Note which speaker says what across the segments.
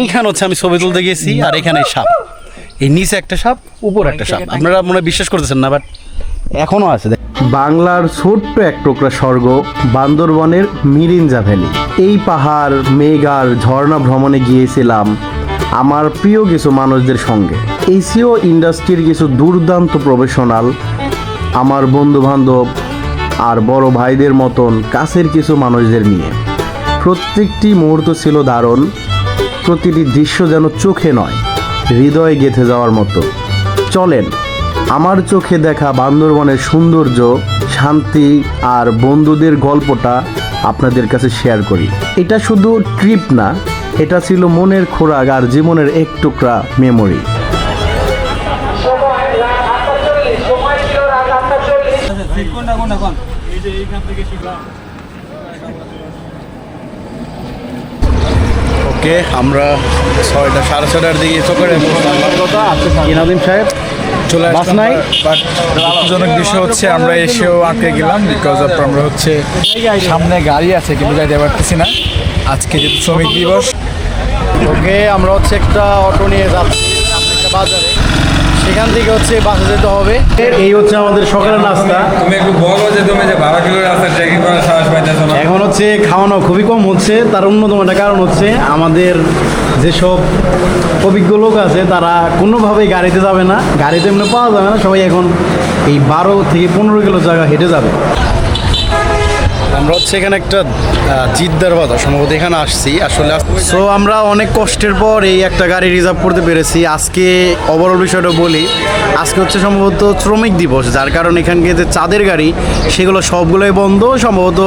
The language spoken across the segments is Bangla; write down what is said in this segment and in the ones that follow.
Speaker 1: এইখানে হচ্ছে আমি ছবি তুলতে গেছি, আর এখানে সাপ। এই নিচে একটা সাপ, উপরে একটা সাপ। আপনারা মনে বিশ্বাস করতেছেন না, বাট এখনও আছে।
Speaker 2: বাংলার ছোট্ট এক টুকরা স্বর্গ, বান্দরবনের মিরিঞ্জা ভ্যালি। এই পাহাড়, মেঘার ঝর্ণা ভ্রমণে গিয়েছিলাম আমার প্রিয় কিছু মানুষদের সঙ্গে। এসিও ইন্ডাস্ট্রির কিছু দুর্দান্ত প্রফেশনাল, আমার বন্ধু বান্ধব আর বড় ভাইদের মতন কাছের কিছু মানুষদের নিয়ে। প্রত্যেকটি মুহূর্ত ছিল দারুণ। প্রতিটি দৃশ্য যেন চোখে নয় হৃদয়ে গেঁথে যাওয়ার মতো। চলেন আমার চোখে দেখা বান্দরবনের সৌন্দর্য শান্তি আর বন্ধুদের গল্পটা আপনাদের কাছে শেয়ার করি। এটা শুধু ট্রিপ না এটা ছিল মনের খোরাক আর জীবনের এক টুকরা মেমোরি।
Speaker 1: ওকে আমরা ছয়টা সাড়ে ছটার দিকে চোখে ইনাদিম সাহেব
Speaker 3: চলে
Speaker 1: বাস নাই?
Speaker 3: বাট দুঃখজনক বিষয় হচ্ছে আমরা এসেও আটকে গেলাম বিকজ অফ আমরা হচ্ছে সামনে গাড়ি আছে কিন্তু যাইতে পারতেছি না। আজকে যেহেতু শ্রমিক দিবস
Speaker 1: ওকে আমরা হচ্ছে একটা অটো নিয়ে যাচ্ছি বাজারে। সেখান থেকে হচ্ছে বাসে যেতে হবে। এই হচ্ছে আমাদের সকালের নাস্তা।
Speaker 4: তুমি একটু বলো যে তুমি যে বারো কিলো রাস্তা ট্রেকিং করার সাহস পাইতেছো না।
Speaker 1: এখন হচ্ছে খাওয়ানো খুবই কম হচ্ছে। তার অন্যতম একটা কারণ হচ্ছে আমাদের যেসব অভিজ্ঞ লোক আছে তারা কোনোভাবেই গাড়িতে যাবে না। গাড়িতে এমনি পাওয়া যাবে না। সবাই এখন এই বারো থেকে পনেরো কিলো জায়গা হেঁটে যাবে। আমরা হচ্ছে এখানে একটা জিদ্দার বাজার সম্ভবত এখানে আসছি। আসলে সো আমরা অনেক কষ্টের পর এই একটা গাড়ি রিজার্ভ করতে পেরেছি। আজকে ওভারঅল বিষয়টা বলি, আজকে হচ্ছে সম্ভবত শ্রমিক দিবস, যার কারণে এখানকে যে চাঁদের গাড়ি, সেগুলো সবগুলোই বন্ধ, সম্ভবত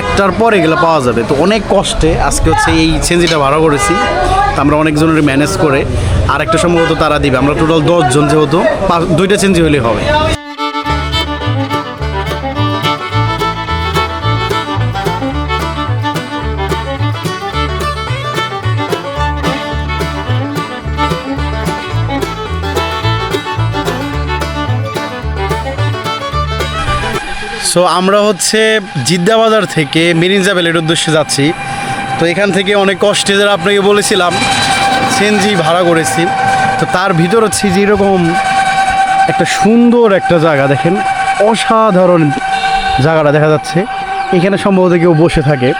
Speaker 1: একটার পর এগুলো পাওয়া যাবে। তো অনেক কষ্টে আজকে হচ্ছে এই চেঞ্জিটা ভাড়া করেছি। আমরা অনেকজনের ম্যানেজ করে আর একটা সম্ভবত তারা দিবে। আমরা টোটাল দশজন যেহেতু দুইটা চেঞ্জি হলেই হবে। সো আমরা হচ্ছে জিদ্দা বাজার থেকে মিরিঞ্জা ভ্যালির উদ্দেশ্যে যাচ্ছি। তো এখান থেকে অনেক কষ্টে যারা আপনাকে বলেছিলাম সিএনজি ভাড়া করেছি। তো তার ভিতর হচ্ছে যে এরকম একটা সুন্দর একটা জায়গা দেখেন, অসাধারণ জায়গাটা দেখা যাচ্ছে। এখানে সম্ভবত কেউ বসে থাকে।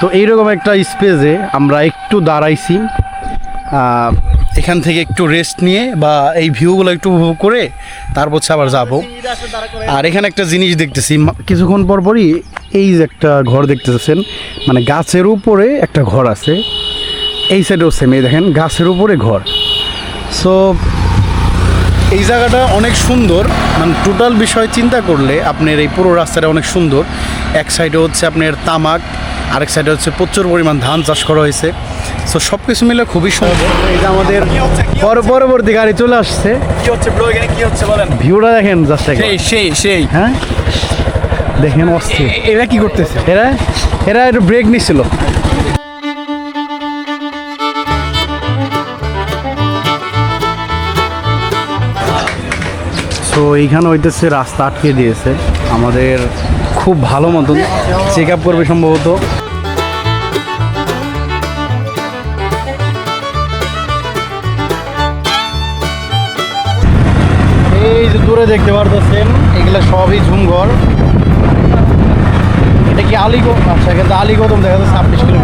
Speaker 1: তো এইরকম একটা স্পেসে আমরা একটু দাঁড়াইছি। এখান থেকে একটু রেস্ট নিয়ে বা এই ভিউগুলো একটু উপভোগ করে তারপর আবার যাব। আর এখানে একটা জিনিস দেখতেছি কিছুক্ষণ পর পরই এই যে একটা ঘর দেখতেছেন মানে গাছের উপরে একটা ঘর আছে। এই সাইডেও সেম এই দেখেন, গাছের উপরে ঘর। সো এই জায়গাটা অনেক সুন্দর। মানে টোটাল বিষয় চিন্তা করলে আপনার এই পুরো রাস্তাটা অনেক সুন্দর। এক সাইডে হচ্ছে আপনার তামাক আরেক সাইডে হচ্ছে প্রচুর পরিমাণ ধান চাষ করা হয়েছে। সো সব কিছু মিলে খুবই সুন্দর। এই যে আমাদের পর- পরবর্তী গাড়ি চলে আসছে।
Speaker 3: কি হচ্ছে ব্রো এখানে কি হচ্ছে বলেন?
Speaker 1: ভিউটা দেখেন জাস্ট
Speaker 3: সেই সেই সেই।
Speaker 1: হ্যাঁ? দেখেন অস্থির।
Speaker 3: এরা কি করতেছে?
Speaker 1: এরা এরা একটু ব্রেক নিছিল। সো এইখানে হইতেছে রাস্তা আটকে দিয়েছে। আমাদের খুব ভালো মতন চেক আপ করবে সম্ভবত। এই যে দূরে দেখতে পারতেছেন, এগুলো সবই ঝুমঘর। এটা কি আলিগড় আচ্ছা কিন্তু আলিগড় দেখা যাচ্ছে ছাব্বিশ কিলোমিটার।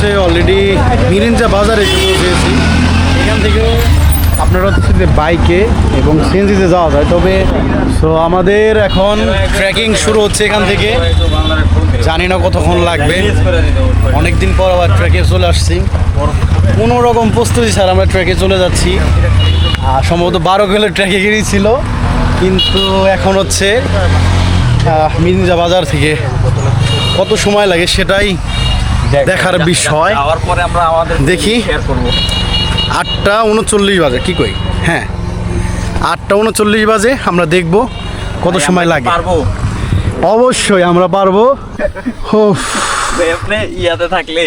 Speaker 1: হচ্ছে অলরেডি মিরিঞ্জা বাজারে এসে পৌঁছেছি এখান থেকে আপনারা হচ্ছে যে বাইকে এবং সিএনজিতে যাওয়া যায়। তবে সো আমাদের এখন ট্রেকিং শুরু হচ্ছে এখান থেকে। জানি না কতক্ষণ লাগবে। অনেক দিন পর আবার ট্রেকে চলে আসছি। কোনো রকম প্রস্তুতি স্যার আমরা ট্রেকে চলে যাচ্ছি। আর সম্ভবত বারো কিলো ট্রেকে গিয়েছিল কিন্তু এখন হচ্ছে মিরিঞ্জা বাজার থেকে কত সময় লাগে সেটাই দেখার বিষয়।
Speaker 4: যাওয়ার পরে আমরা আমাদের
Speaker 1: দেখি।
Speaker 4: শেয়ার করব।
Speaker 1: আটটা উনচল্লিশ বাজে কি কই? হ্যাঁ। আটটা উনচল্লিশ বাজে আমরা দেখব কত সময় লাগে।
Speaker 4: পারব?
Speaker 1: অবশ্যই আমরা পারব।
Speaker 5: আপনি ইয়াতে থাকলে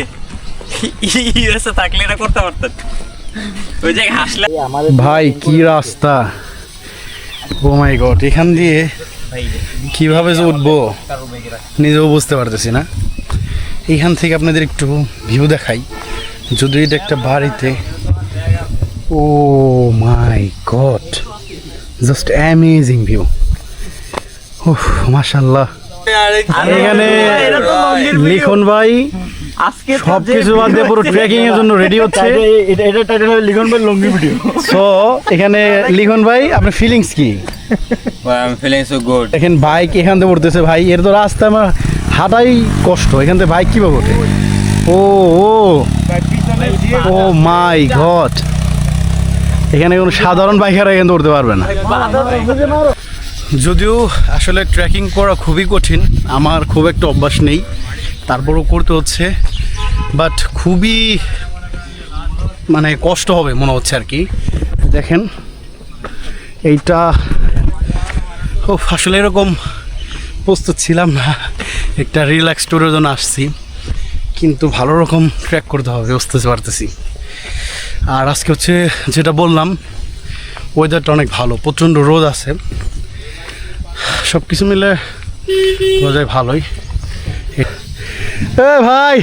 Speaker 5: ইউএসএ থাকলে এটা করতে পারতেন। ওই জায়গায় হাসলে
Speaker 1: ভাই কি রাস্তা। ও মাই গড এখান দিয়ে কীভাবে যে উঠবো? নিজেও বুঝতে পারতেছি না। এখান থেকে আপনাদের একটু ভিউ দেখাই। যদি এটা একটা বাড়িতে ও my God just amazing view উফ মাশাল্লাহ এখানে লিখন ভাই
Speaker 5: আজকে
Speaker 1: সব কিছু বাদ দিয়ে পুরো ট্রেকিং এর জন্য রেডি হচ্ছে।
Speaker 3: এটা এটা টাইটেল হবে লিখন ভাই লঙ্গি ভিডিও
Speaker 1: সো এখানে লিখন ভাই আপনার ফিলিংস কি?
Speaker 5: I am feeling so good
Speaker 1: দেখেন বাইক এখান থেকে উঠতেছে ভাই এর তো রাস্তা আমার হাঁটাই কষ্ট, এখান থেকে বাইক কীভাবে ওঠে? ও ও। Oh my God. এখানে কোনো সাধারণ বাইকার এখান উঠতে পারবে না। যদিও আসলে ট্রেকিং করা খুবই কঠিন, আমার খুব একটা অভ্যাস নেই। তারপরও করতে হচ্ছে, বাট খুবই মানে কষ্ট হবে মনে হচ্ছে আর কি। দেখেন, এইটা ও আসলে এরকম প্রস্তুত ছিলাম না। একটা রিল্যাক্স ট্যুরের জন্য আসছি, কিন্তু ভালো রকম ট্র্যাক করতে হবে বুঝতে পারতেছি। আর আজকে হচ্ছে যেটা বললাম ওয়েদারটা অনেক ভালো, প্রচণ্ড রোদ আছে। সব কিছু মিলে বোঝায় ভালোই। এ ভাই!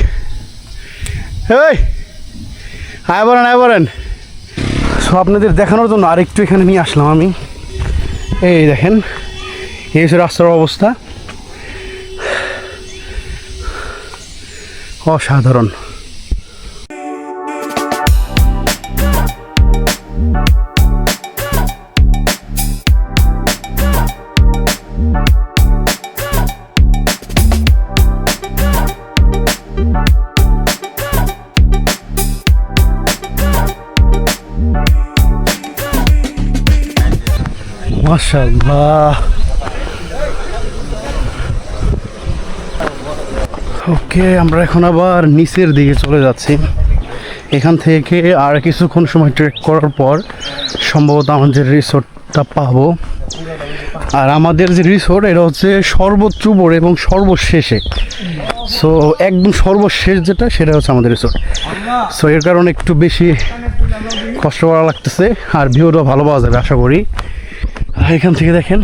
Speaker 1: এই! আয় বলেন আয় বলেন। সো আপনাদের দেখানোর জন্য আরেকটু এখানে নিয়ে আসলাম আমি। এই দেখেন, এই হচ্ছে রাস্তার অবস্থা। অসাধারণ মাশাল্লাহ ওকে, আমরা এখন আবার নিচের দিকে চলে যাচ্ছি। এখান থেকে আর কিছুক্ষণ সময় ট্রেক করার পর সম্ভবত আমাদের রিসোর্টটা পাবো। আর আমাদের যে রিসোর্ট, এটা হচ্ছে সর্বোচ্চ উপরে এবং সর্বশেষে। সো একদম সর্বশেষ যেটা, সেটা হচ্ছে আমাদের রিসোর্ট। সো এর কারণে একটু বেশি কষ্ট করা লাগতেছে, আর ভিউটাও ভালো পাওয়া যাবে, আশা করি। আর এখান থেকে দেখেন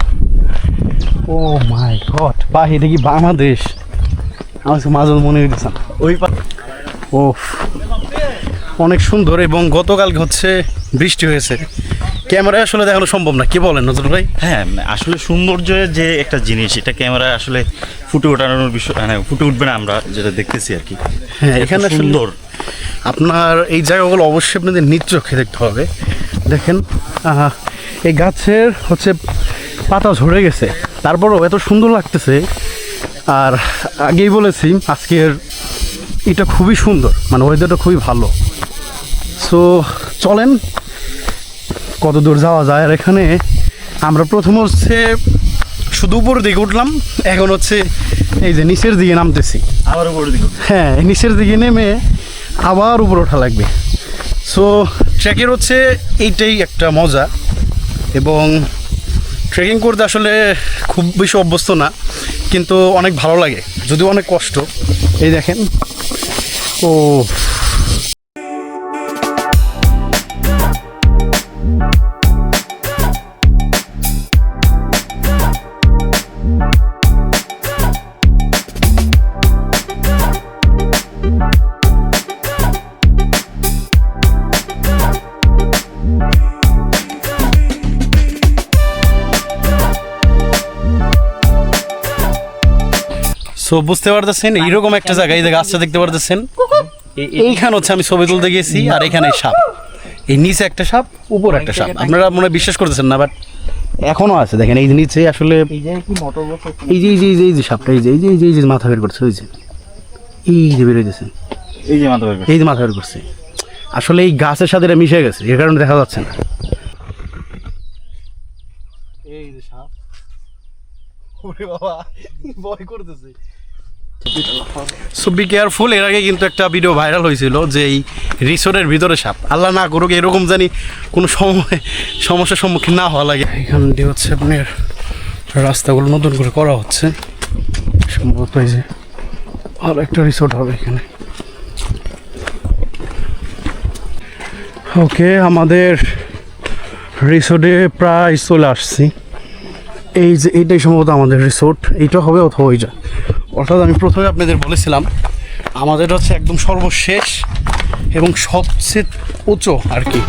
Speaker 1: ও মাই গড বা এটা কি বাংলাদেশ? আমার মাঝে মনে হইতেছে। ওই ও অনেক সুন্দর এবং গতকালকে হচ্ছে বৃষ্টি হয়েছে। ক্যামেরায় আসলে দেখানো সম্ভব না। কি বলেন নজর ভাই?
Speaker 6: হ্যাঁ আসলে সৌন্দর্যের যে একটা জিনিস এটা ক্যামেরায় আসলে ফুটে ওঠানোর বিষয় মানে ফুটে উঠবে না আমরা যেটা দেখতেছি আর কি।
Speaker 1: হ্যাঁ এখানে
Speaker 6: সুন্দর।
Speaker 1: আপনার এই জায়গাগুলো অবশ্যই আপনাদের নিজ চোখে দেখতে হবে। দেখেন এই গাছের হচ্ছে পাতা ঝরে গেছে। তারপরও এত সুন্দর লাগতেছে। আর আগেই বলেছি আজকের এটা খুবই সুন্দর মানে ওয়েদারটা খুবই ভালো। সো চলেন কত দূর যাওয়া যায়? আর এখানে আমরা প্রথম হচ্ছে শুধু উপর দিকে উঠলাম এখন হচ্ছে এই যে নিচের দিকে নামতেছি।
Speaker 6: আবার উপরে দিকে
Speaker 1: হ্যাঁ নিচের দিকে নেমে আবার উপরে ওঠা লাগবে। সো ট্রেকের হচ্ছে এইটাই একটা মজা এবং ট্রেকিং করতে আসলে খুব বেশি অভ্যস্ত না। কিন্তু অনেক ভালো লাগে যদিও অনেক কষ্ট। এই দেখেন। ও সো বুঝতে পারতেছেন? এইরকম একটা জায়গায় এই যে গাছটা দেখতে পারতেছেন? এইখানে হচ্ছে আমি ছবি তুলতে গেছি আর এখানে সাপ। এই নিচে একটা সাপ উপর একটা সাপ। আপনারা মনে বিশ্বাস করতেছেন না বাট এখনও আছে। দেখেন এই যে নিচে আসলে এই যে এই যে এই যে এই যে সাপটা এই যে এই যে এই যে এই যে মাথা বের করছে ওই যে। এই যে বের হইতেছে।
Speaker 6: এই যে মাথা বের
Speaker 1: এই যে মাথা বের করছে। আসলে এই গাছের সাথে এটা মিশে গেছে এর কারণে দেখা যাচ্ছে না। এই যে সাপ। ওরে বাবা ভয় করতেছে। সো বি কেয়ারফুল এর আগে কিন্তু একটা ভিডিও ভাইরাল হয়েছিল যে এই রিসোর্টের ভিতরে সাপ। আল্লাহ না করুক, এরকম জানি কোনো সময় সমস্যার সম্মুখীন না হওয়া লাগে। এখান দিয়ে হচ্ছে আপনার রাস্তাগুলো নতুন করে করা হচ্ছে। সম্ভবত এই যে আর একটা রিসোর্ট হবে এখানে। ওকে আমাদের রিসোর্টে প্রায় চলে আসছি। এই যে এইটাই সম্ভবত আমাদের রিসোর্ট এইটা হবে অথবা ওইটা। অর্থাৎ আমি প্রথমে আপনাদের বলেছিলাম, আমাদের হচ্ছে একদম সর্বশেষ এবং সবচেয়ে উঁচু আর কি।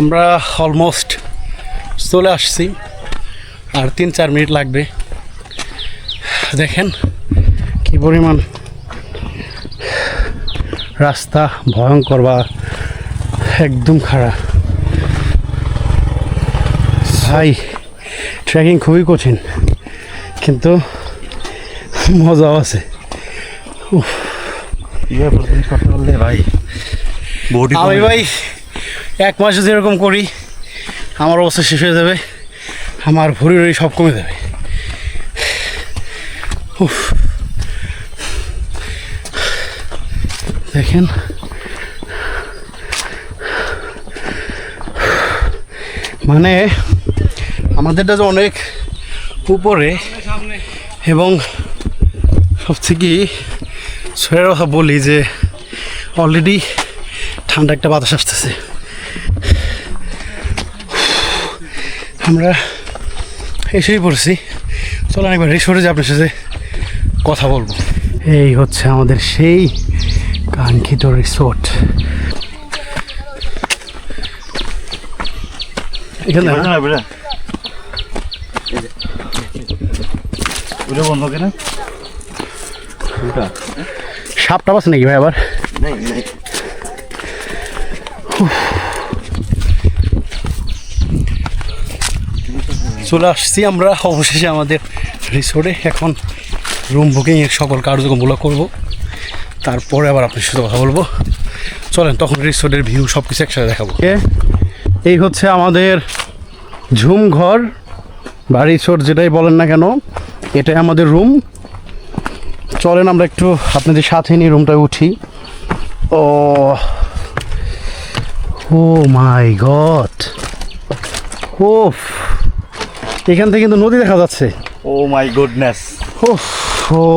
Speaker 1: আমরা অলমোস্ট চলে আসছি। আর তিন চার মিনিট লাগবে। দেখেন কি পরিমাণ রাস্তা ভয়ঙ্কর বা একদম খারাপ ভাই ট্রেকিং খুবই কঠিন, কিন্তু মজাও আছে।
Speaker 6: ভাই
Speaker 1: ভাই, এক মাসে যেরকম করি আমার অবস্থা শেষ হয়ে যাবে, আমার ভরি ভরি সব কমে যাবে। দেখেন। মানে আমাদেরটা যে অনেক উপরে এবং সবচেয়ে কি কথা বলি যে অলরেডি ঠান্ডা একটা বাতাস আসতেছে। আমরা এসেই পড়েছি। চলো একবার রিসোর্টে যে আপনার সাথে কথা বলব। এই হচ্ছে আমাদের সেই কাঙ্ক্ষিত রিসোর্ট এখানে
Speaker 6: বন্ধ কেনা
Speaker 1: সাপটা আছে নাকি ভাই আবার? চলে আসছি আমরা। অবশেষে আমাদের রিসোর্টে এখন রুম বুকিং এর সকল কার্যক্রমগুলো করব। তারপরে আবার আপনার সাথে কথা বলব। চলেন, তখন রিসোর্টের ভিউ সব কিছু একসাথে দেখাবো। এই হচ্ছে আমাদের ঝুম ঘর। বা রিসোর্ট যেটাই বলেন না কেন, এটাই আমাদের রুম চলেন, আমরা একটু আপনাদের সাথে নিয়ে রুমটায় উঠি। ও ও মাই গড। ওফ এখান থেকে কিন্তু নদী দেখা যাচ্ছে।
Speaker 6: Oh my goodness.
Speaker 1: ও।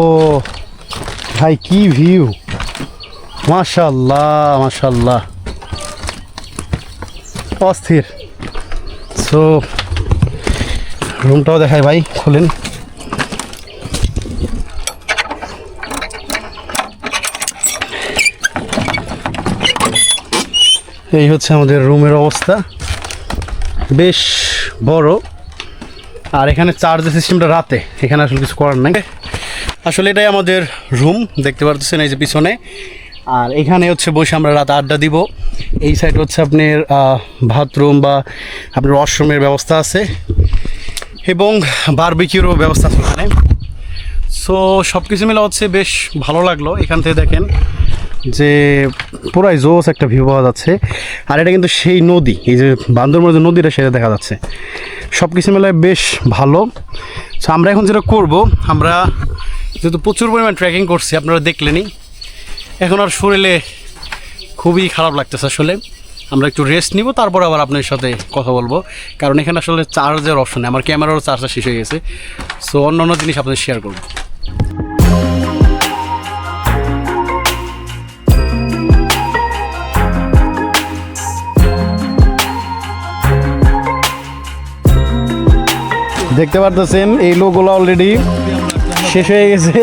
Speaker 1: ভাই কি ভিউ। মাশাল্লাহ মাশাল্লাহ। অস্থির। সো রুমটাও দেখায় ভাই খোলেন। এই হচ্ছে আমাদের রুমের অবস্থা। বেশ বড়। আর এখানে চার্জের সিস্টেমটা রাতে, এখানে আসলে কিছু করার নাই। আসলে এটাই আমাদের রুম দেখতে পারতেছেন এই যে পিছনে। আর এখানে হচ্ছে বসে আমরা রাত আড্ডা দিব। এই সাইড হচ্ছে আপনার বাথরুম বা আপনার ওয়াশরুমের ব্যবস্থা আছে। এবং বারবিকিউরও ব্যবস্থা আছে এখানে। সো সব কিছু মিলে হচ্ছে বেশ ভালো লাগল। এখান থেকে দেখেন যে পুরাই জোস একটা ভিউ পাওয়া যাচ্ছে। আর এটা কিন্তু সেই নদী, এই যে বান্দরবনের যে নদীটা, সেটা দেখা যাচ্ছে। সব কিছু মিলে বেশ ভালো। সো আমরা এখন যেটা করব, আমরা যেহেতু প্রচুর পরিমাণ ট্রেকিং করছি, আপনারা দেখলেনই। এখন আর শরীরে খুবই খারাপ লাগতেছে আসলে। আমরা একটু রেস্ট নিব, তারপর আবার আপনার সাথে কথা বলব। কারণ এখানে আসলে চার্জের অপশন আমার ক্যামেরারও চার্জটা শেষ হয়ে গেছে। সো অন্য অন্য জিনিস আপনাদের শেয়ার করব। দেখতে পারতেছেন এই লোকগুলো অলরেডি শেষ হয়ে গেছে।